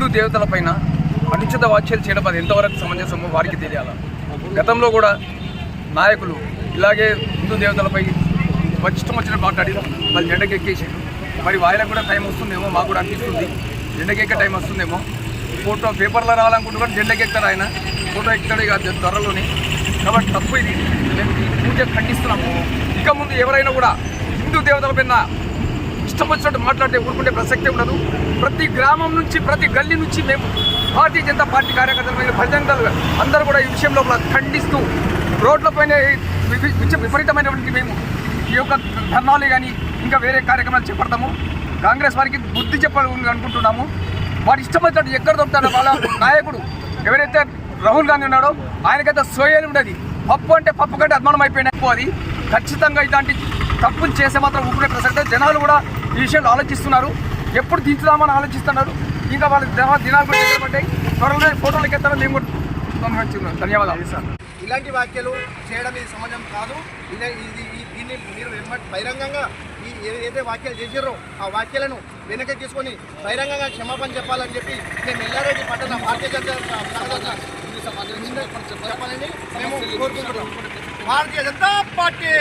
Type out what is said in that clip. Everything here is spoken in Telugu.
హిందూ దేవతలపైన అనుచిత వ్యాఖ్యలు చేయడం అది ఎంతవరకు సమంజసమో వారికి తెలియాలి? గతంలో కూడా నాయకులు ఇలాగే హిందూ దేవతలపై వచ్చి వచ్చిన మాట్లాడి వాళ్ళు జెండకెక్కేసారు మరి వాళ్ళకి కూడా టైం వస్తుందేమో మాకు కూడా అనిపిస్తుంది. జెండకెక్కే టైం వస్తుందేమో. ఫోటో పేపర్లో రావాలనుకుంటే కూడా జెండకెక్తారు ఆయన. ఫోటో ఎక్కుతాడు ఇక త్వరలోనే. కాబట్టి తప్పు ఇది. మేము పూజ ఖండిస్తున్నాము. ఇక ముందు ఎవరైనా కూడా హిందూ దేవతల పైన ఇష్టం వచ్చినట్టు మాట్లాడితే ఊరుకుంటే ప్రసక్తే ఉండదు. ప్రతి గ్రామం నుంచి ప్రతి గల్లీ నుంచి మేము భారతీయ జనతా పార్టీ కార్యకర్తలు మరియు ప్రజలు అందరూ కూడా ఈ విషయం లోపల ఖండిస్తూ రోడ్లపైన విచ- విపరీతమైనటువంటి మేము ఈ యొక్క ధర్నాలు కానీ ఇంకా వేరే కార్యక్రమాలు చేపడతాము. కాంగ్రెస్ వారికి బుద్ధి చెప్పాలి అనుకుంటున్నాము. వాడు ఇష్టం వచ్చినట్టు ఎక్కడ దొరుకుతాడో వాళ్ళ నాయకుడు ఎవరైతే రాహుల్ గాంధీ ఉన్నాడో ఆయనకైతే సోయలు ఉండదు. పప్పు అంటే పప్పు కంటే అద్మానం అయిపోయిన పప్పు అది ఖచ్చితంగా ఇలాంటి తప్పులు చేసే మాత్రం ఊరుకునే ప్రసక్తే జనాలు కూడా ఈ విషయాలు ఆలోచిస్తున్నారు. ఎప్పుడు దించుదామని ఆలోచిస్తున్నారు. ఇంకా వాళ్ళ దినాలు కూడా పడ్డాయి? త్వరలో ఫోటోలకి ఎత్తారని మేము కూడా ధన్యవాదాలు. సార్ ఇలాంటి వ్యాఖ్యలు చేయడం ఇది సమాజం కాదు. ఇది ఇది దీన్ని మీరు బహిరంగంగా ఈ ఏదైతే వ్యాఖ్యలు చేసారో ఆ వ్యాఖ్యలను వెనక్కి తీసుకొని బహిరంగంగా క్షమాపణ చెప్పాలని చెప్పి మేము ఎల్లారెడ్డి పట్టణ భారతీయ జనతా చెప్పాలని మేము కోరుకుంటున్నాం. భారతీయ జనతా పార్టీ!